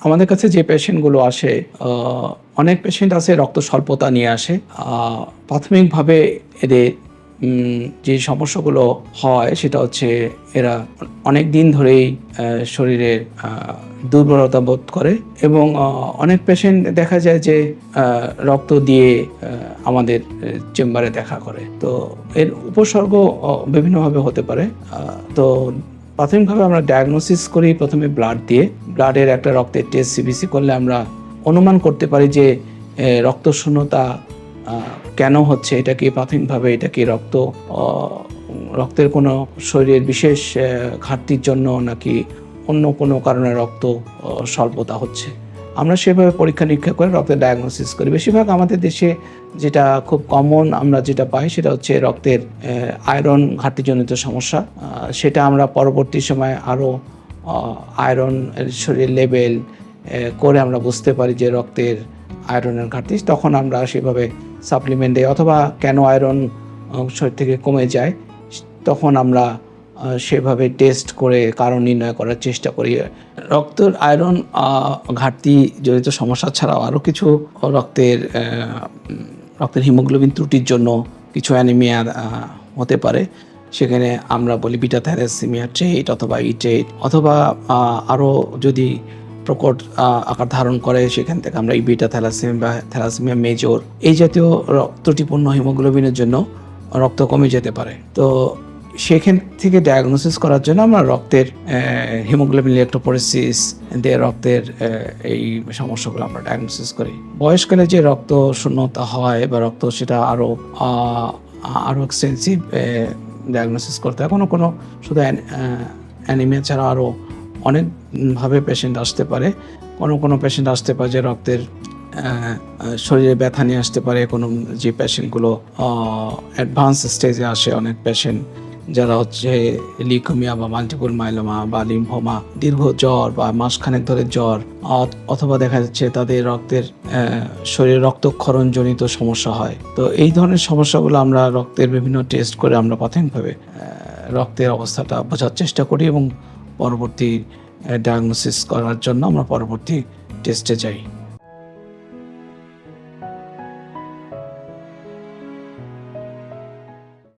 আমাদের কাছে যে পেশেন্টগুলো আসে অনেক পেশেন্ট আছে রক্ত স্বল্পতা নিয়ে আসে প্রাথমিকভাবে এদের যে সমস্যাগুলো হয় সেটা হচ্ছে এরা অনেক দিন ধরেই শরীরের দুর্বলতা বোধ করে এবং অনেক পেশেন্ট দেখা যায় যে রক্ত দিয়ে আমাদের চেম্বারে দেখা করে। তো এর উপসর্গ বিভিন্নভাবে হতে পারে। তো প্রাথমিকভাবে আমরা ডায়াগনোসিস করি প্রথমে ব্লাড দিয়ে। ব্লাডের একটা রক্তের টেস্ট সিবিসি করলে আমরা অনুমান করতে পারি যে রক্ত শূন্যতা কেন হচ্ছে? এটা কি প্রাথমিকভাবে এটা কি রক্ত রক্তের কোনো শরীরের বিশেষ ঘাটতির জন্য নাকি অন্য কোনো কারণে রক্ত স্বল্পতা হচ্ছে? আমরা সেভাবে পরীক্ষা নিরীক্ষা করে রক্তের ডায়াগনোসিস করি। বেশিরভাগ আমাদের দেশে যেটা খুব কমন আমরা যেটা পাই সেটা হচ্ছে রক্তের আয়রন ঘাটতিজনিত সমস্যা। সেটা আমরা পরবর্তী সময় আরও আয়রন শরীরের লেভেল করে আমরা বুঝতে পারি যে রক্তের আয়রনের ঘাটতি। তখন আমরা সেভাবে সাপ্লিমেন্ট দিই। অথবা কেন আয়রন শরীর থেকে কমে যায়, তখন আমরা সেভাবে টেস্ট করে কারণ নির্ণয় করার চেষ্টা করি। রক্তের আয়রন ঘাটতি জড়িত সমস্যা ছাড়াও আরও কিছু রক্তের রক্তের হিমোগ্লোবিন ত্রুটির জন্য কিছু অ্যানিমিয়া হতে পারে। সেখানে আমরা বলি বিটা থ্যালাসেমিয়া ট্রেট অথবা ইটেট অথবা আরও যদি প্রকট আকার ধারণ করে, সেখান থেকে আমরা এই বিটা থ্যালাসেমিয়া বা থ্যালাসেমিয়া মেজর এই জাতীয় ত্রুটিপূর্ণ হিমোগ্লোবিনের জন্য রক্ত কমে যেতে পারে। তো সেখান থেকে ডায়াগনোসিস করার জন্য আমরা রক্তের হিমোগ্লোবিন ইলেকট্রোপোরেসিস দিয়ে রক্তের এই সমস্যাগুলো আমরা ডায়াগনোসিস করি। বয়সকালে যে রক্ত শূন্যতা হয় বা রক্ত সেটা আরও আরও এক্সটেন্সিভ ডায়াগনোসিস করতে হয়। কোনো কোনো শুধু অ্যানিমিয়া ছাড়া আরও অনেকভাবে পেশেন্ট আসতে পারে। কোনো কোনো পেশেন্ট আসতে পারে যে রক্তের শরীরে ব্যথা নিয়ে আসতে পারে। কোনো যে পেশেন্টগুলো অ্যাডভান্স স্টেজে আসে অনেক পেশেন্ট যারা হচ্ছে লিকোমিয়া বা মাল্টিপল মাইলোমা বা লিম্ফোমা দীর্ঘ জ্বর বা মাসখানেক ধরে জ্বর অথবা দেখা যাচ্ছে তাদের রক্তের শরীরে রক্তক্ষরণজনিত সমস্যা হয়। তো এই ধরনের সমস্যাগুলো আমরা রক্তের বিভিন্ন টেস্ট করে আমরা প্রাথমিকভাবে রক্তের অবস্থাটা বোঝার চেষ্টা করি এবং পরবর্তী ডায়াগনোসিস করার জন্য আমরা পরবর্তী টেস্টে যাই।